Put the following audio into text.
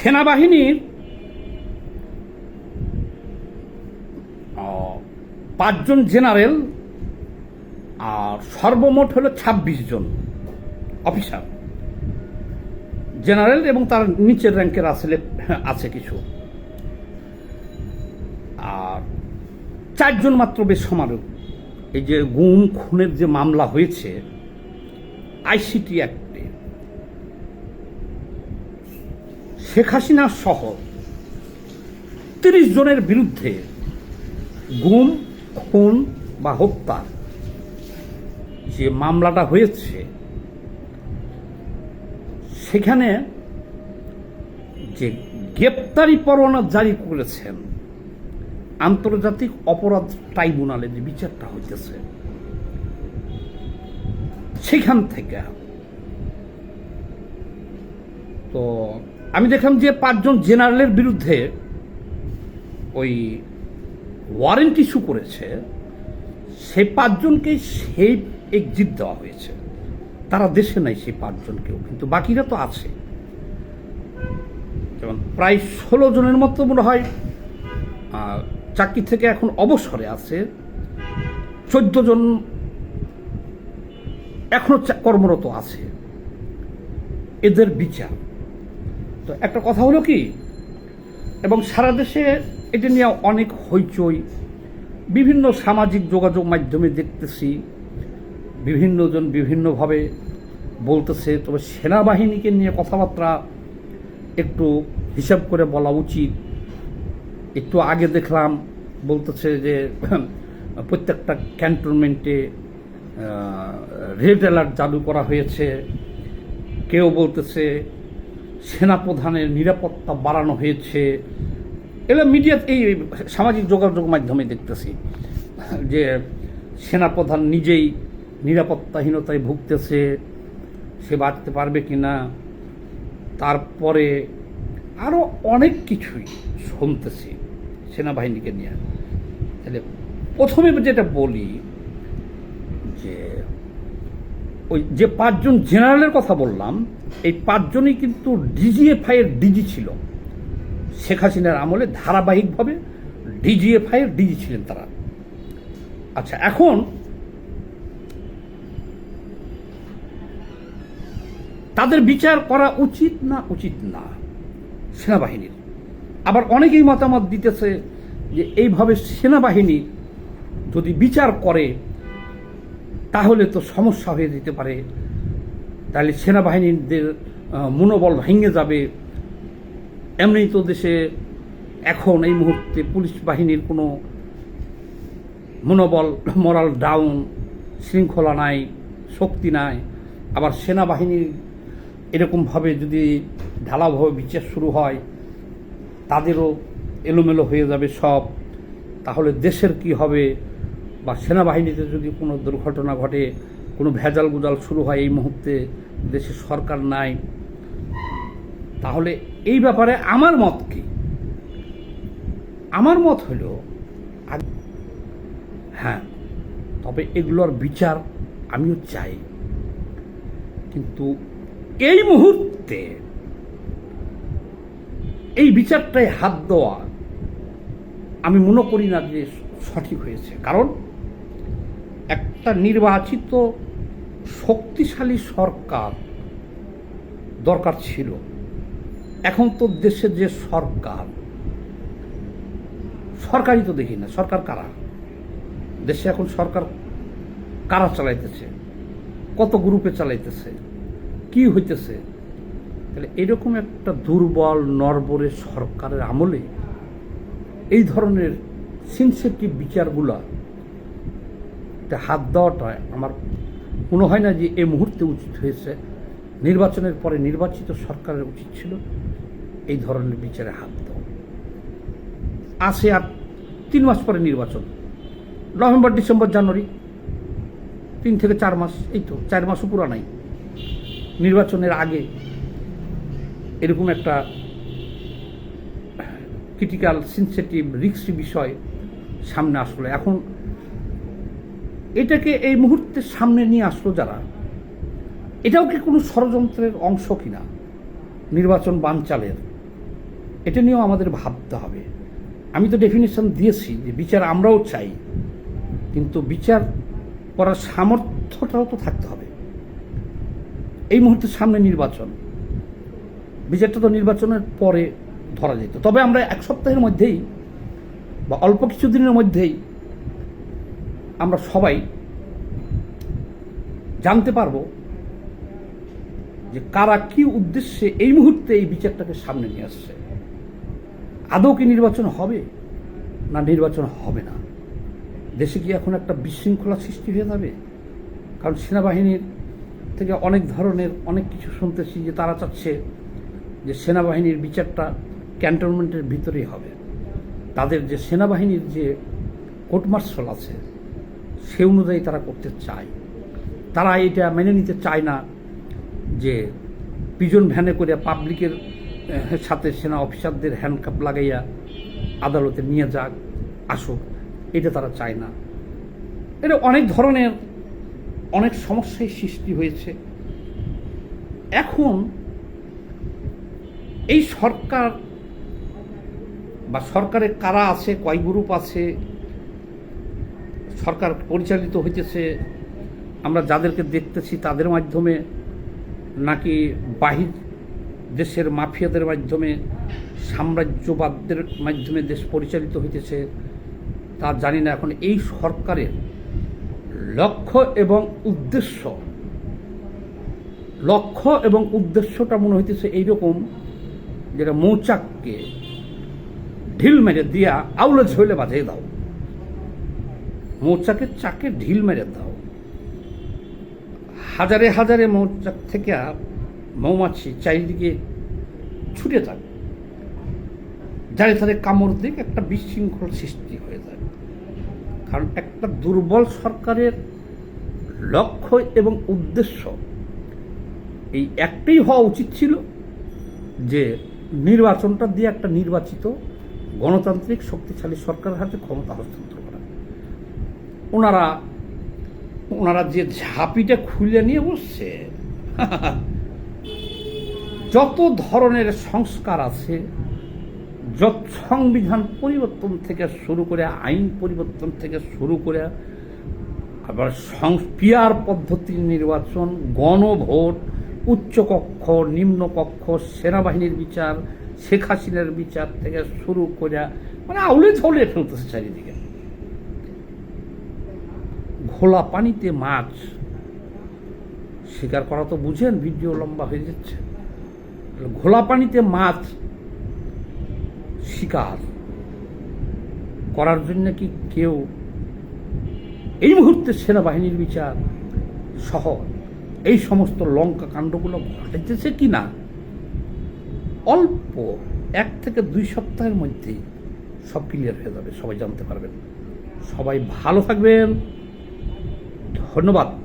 সেনাবাহিনীর পাঁচজন জেনারেল আর সর্বমোট হলো ২৬ জন অফিসার। জেনারেল এবং তার নিচের র্যাঙ্কের আসলে আছে কিছু। আর চারজন মাত্র বেশ সমারোহ। এই যে গুম, খুনের যে মামলা হয়েছে, আইসিটি অ্যাক্টে শেখ হাসিনা সহ তিরিশ জনের বিরুদ্ধে গুম, খুন বা হত্যা যে মামলাটা হয়েছে, সেখানে যে গ্রেপ্তারি পরোয়ানা জারি করেছেন আন্তর্জাতিক অপরাধ ট্রাইব্যুনালে যে বিচারটা হইতেছে, সেখান থেকে তো আমি দেখলাম যে পাঁচজন জেনারেলের বিরুদ্ধে ওই ওয়ারেন্ট ইস্যু করেছে। সে পাঁচজনকে সেই এক্সিট দেওয়া হয়েছে। তারা দেশে নাই সেই পাঁচজনকেও, কিন্তু বাকিরা তো আছে। যেমন প্রায় ষোলো জনের মতো মনে হয় চাকরি থেকে এখন অবসরে আছে। চোদ্দ জন এখনও চা- কর্মরত আছে। এদের বিচার। তো একটা কথা হলো কি, এবং সারা দেশে এটা নিয়ে অনেক হইচই, বিভিন্ন সামাজিক যোগাযোগ মাধ্যমে দেখতেছি, বিভিন্নজন বিভিন্নভাবে বলতেছে, তবে সেনাবাহিনীকে নিয়ে কথাবার্তা একটু হিসাব করে বলা উচিত। একটু আগে দেখলাম, বলতেছে যে প্রত্যেকটা ক্যান্টনমেন্টে রেড অ্যালার্ট চালু করা হয়েছে। কেউ বলতেছে সেনাপ্রধানের নিরাপত্তা বাড়ানো হয়েছে। এগুলো মিডিয়া এই সামাজিক যোগাযোগ মাধ্যমে দেখতেছি যে সেনাপ্রধান নিজেই নিরাপত্তাহীনতায় ভুগতেছে, সে বাঁচতে পারবে কি না তারপরে আরও অনেক কিছুই শুনতেছি সেনাবাহিনীকে নিয়ে। তাহলে প্রথমে যেটা বলি যে ওই যে পাঁচজন জেনারেলের কথা বললাম, এই পাঁচজনই কিন্তু ডিজিএফআই এর ডিজি ছিল। শেখ হাসিনার আমলে ধারাবাহিকভাবে ডিজিএফআই এর ডিজি ছিলেন তারা। আচ্ছা এখন তাদের বিচার করা উচিত না উচিত না? সেনাবাহিনীর। আবার অনেকেই মতামত দিতেছে যে, এইভাবে সেনাবাহিনী যদি বিচার করে তাহলে তো সমস্যা হয়ে যেতে পারে। তাহলে সেনাবাহিনীদের মনোবল ভেঙে যাবে। এমনি তো দেশে এখন এই মুহূর্তে পুলিশ বাহিনীর কোনো মনোবল মরাল ডাউন শৃঙ্খলা নাই, শক্তি নাই। আবার সেনাবাহিনীর এরকমভাবে যদি ঢালাওভাবে বিচার শুরু হয়, তাদেরও এলোমেলো হয়ে যাবে সব। তাহলে দেশের কি হবে? বা সেনাবাহিনীতে যদি কোনো দুর্ঘটনা ঘটে, কোনো ভেজাল গুজাল শুরু হয় এই মুহূর্তে দেশে সরকার নাই, তাহলে এই ব্যাপারে আমার মত কি? আমার মত হলো হ্যাঁ তবে এগুলোর বিচার আমিও চাই। কিন্তু এই মুহূর্তে এই বিচারটায় হাত দেওয়া আমি মনে করি না যে সঠিক হয়েছে। কারণ একটা নির্বাচিত শক্তিশালী সরকার দরকার ছিল। এখন তো দেশের যে সরকার, সরকারই তো দেখি না, সরকার কারা? দেশে এখন সরকার কারা চালাইতেছে? কত গ্রুপে চালাইতেছে? কি হইতেছে? তাহলে এরকম একটা দুর্বল, নরবরে সরকারের আমলে এই ধরনের সিনসেটিভ বিচারগুলা তে হাত দেওয়াটা আমার মনে হয় না যে এই মুহূর্তে উচিত হয়েছে। নির্বাচনের পরে নির্বাচিত সরকারের উচিত ছিল এই ধরনের বিচারে হাত দেওয়া। আসে আর তিন মাস পরে নির্বাচন। নভেম্বর, ডিসেম্বর, জানুয়ারি, তিন থেকে চার মাস, এই তো চার মাসও পুরো নাই। নির্বাচনের আগে এরকম একটা ক্রিটিক্যাল সেন্সিটিভ রিক্সি বিষয় সামনে আসলো। এখন এটাকে এই মুহূর্তে সামনে নিয়ে আসলো যারা, এটাও কি কোনো ষড়যন্ত্রের অংশ কিনা? নির্বাচন বানচালের, এটা নিয়েও আমাদের ভাবতে হবে। আমি তো ডেফিনেশন দিয়েছি যে বিচার আমরাও চাই, কিন্তু বিচার করার সামর্থ্যটাও তো থাকতে হবে। এই মুহূর্তে সামনে নির্বাচন, বিচারটা তো নির্বাচনের পরে ধরা যেত। তবে আমরা এক সপ্তাহের মধ্যেই বা অল্প কিছু দিনের মধ্যেই আমরা সবাই জানতে পারব যে কারা কি উদ্দেশ্যে এই মুহূর্তে এই বিচারটাকে সামনে নিয়ে আসছে। আদৌ কি নির্বাচন হবে না নির্বাচন হবে না? দেশে কি এখন একটা বিশৃঙ্খলা সৃষ্টি হয়ে যাবে? কারণ সেনাবাহিনীর থেকে অনেক ধরনের অনেক কিছু শুনতেছি যে তারা চাচ্ছে যে সেনাবাহিনীর বিচারটা ক্যান্টনমেন্টের ভিতরেই হবে। তাদের যে সেনাবাহিনীর যে কোর্ট মার্শাল আছে সে অনুযায়ী তারা করতে চায়। তারা এটা মেনে নিতে চায় না যে পিজন ভ্যানে করে পাবলিকের সাথে সেনা অফিসারদের হ্যান্ডকাপ লাগাইয়া আদালতে নিয়ে যাক, আসুক, এটা তারা চায় না। এটা অনেক ধরনের অনেক সমস্যায় সৃষ্টি হয়েছে। এখন এই সরকার বা সরকারে কারা আছে, কয় গ্রুপ আছে সরকার পরিচালিত হইতেছে আমরা যাদেরকে দেখতেছি তাদের মাধ্যমে, নাকি বাহির দেশের মাফিয়াদের মাধ্যমে, সাম্রাজ্যবাদদের মাধ্যমে দেশ পরিচালিত হইতেছে তা জানি না। এখন এই সরকারের লক্ষ্য এবং উদ্দেশ্য, লক্ষ্য এবং উদ্দেশ্যটা মনে হইতেছে এইরকম, যেটা মৌচাককে ঢিল মেরে দিয়া আউলে ঝইলে বাজিয়ে দাও। মৌচাকের চাকে ঢিল মেরে দাও। হাজারে হাজারে মৌচাক থেকে মৌমাছি চারিদিকে ছুটে থাকে যারে তাদের কামড় দিক একটা বিশৃঙ্খল সৃষ্টি হয়ে যায়। কারণ একটা দুর্বল সরকারের লক্ষ্য এবং উদ্দেশ্য এই একটাই হওয়া উচিত ছিল যে নির্বাচনটা দিয়ে একটা নির্বাচিত গণতান্ত্রিক শক্তিশালী সরকারের হাতে ক্ষমতা হস্তান্তর ওনারা ওনারা যে ঝাঁপিটা খুলে নিয়ে বসছে, যত ধরনের সংস্কার আছে, যত সংবিধান পরিবর্তন থেকে শুরু করে, আইন পরিবর্তন থেকে শুরু করে, আবার সংস্পিয়ার পদ্ধতির নির্বাচন, গণভোট, উচ্চকক্ষ, নিম্নকক্ষ, সেনাবাহিনীর বিচার, শেখ হাসিনার বিচার থেকে শুরু করে মানে আউলে ঝৌলে ফেলতেছে চারিদিকে। ঘোলা পানিতে মাছ শিকার করা তো বুঝেন, ভিডিও লম্বা হয়ে যাচ্ছে। ঘোলা পানিতে মাছ শিকার করার জন্য কি কেউ এই মুহূর্তে সেনাবাহিনীর বিচার সহ এই সমস্ত লঙ্কা কাণ্ডগুলো ঘটেছে কি না? অল্প এক থেকে দুই সপ্তাহের মধ্যেই সব ক্লিয়ার হয়ে যাবে, সবাই জানতে পারবেন। সবাই ভালো থাকবেন। ধন্যবাদ।